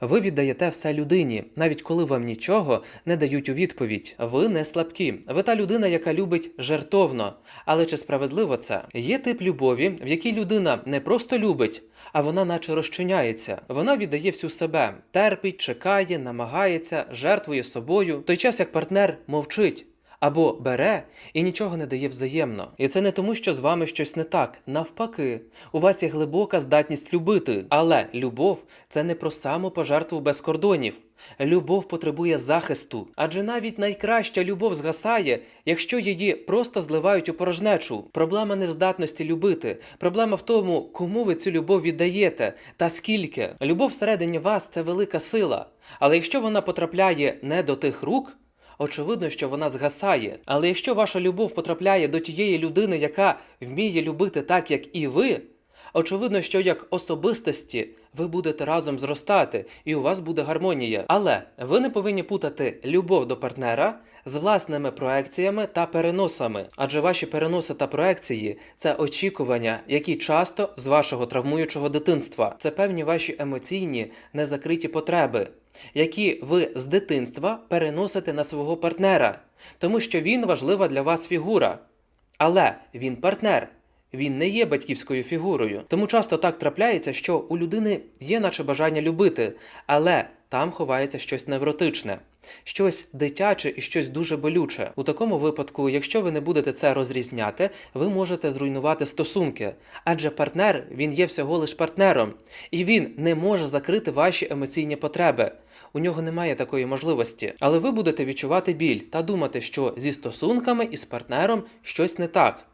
Ви віддаєте все людині, навіть коли вам нічого не дають у відповідь. Ви не слабкі. Ви та людина, яка любить жертовно. Але чи справедливо це? Є тип любові, в якій людина не просто любить, а вона наче розчиняється. Вона віддає всю себе, терпить, чекає, намагається, жертвує собою, в той час як партнер мовчить. Або бере і нічого не дає взаємно. І це не тому, що з вами щось не так. Навпаки, у вас є глибока здатність любити. Але любов це не про самопожертву без кордонів. Любов потребує захисту, адже навіть найкраща любов згасає, якщо її просто зливають у порожнечу. Проблема не в здатності любити. Проблема в тому, кому ви цю любов віддаєте та скільки. Любов всередині вас це велика сила. Але якщо вона потрапляє не до тих рук. Очевидно, що вона згасає. Але якщо ваша любов потрапляє до тієї людини, яка вміє любити так, як і ви, очевидно, що як особистості ви будете разом зростати, і у вас буде гармонія. Але ви не повинні путати любов до партнера з власними проекціями та переносами, адже ваші переноси та проекції це очікування, які часто з вашого травмуючого дитинства. Це певні ваші емоційні незакриті потреби які ви з дитинства переносите на свого партнера, тому що він важлива для вас фігура. Але він партнер, він не є батьківською фігурою. Тому часто так трапляється, що у людини є наче бажання любити, але там ховається щось невротичне, щось дитяче і щось дуже болюче. У такому випадку, якщо ви не будете це розрізняти, ви можете зруйнувати стосунки, адже партнер він є всього лиш партнером, і він не може закрити ваші емоційні потреби. У нього немає такої можливості, але ви будете відчувати біль та думати, що зі стосунками і з партнером щось не так.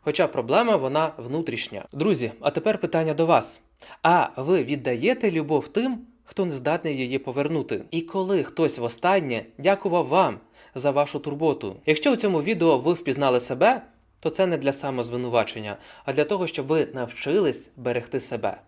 Хоча проблема вона внутрішня. Друзі, а тепер питання до вас: а ви віддаєте любов тим, хто не здатний її повернути? І коли хтось востаннє дякував вам за вашу турботу? Якщо у цьому відео ви впізнали себе, то це не для самозвинувачення, а для того, щоб ви навчились берегти себе.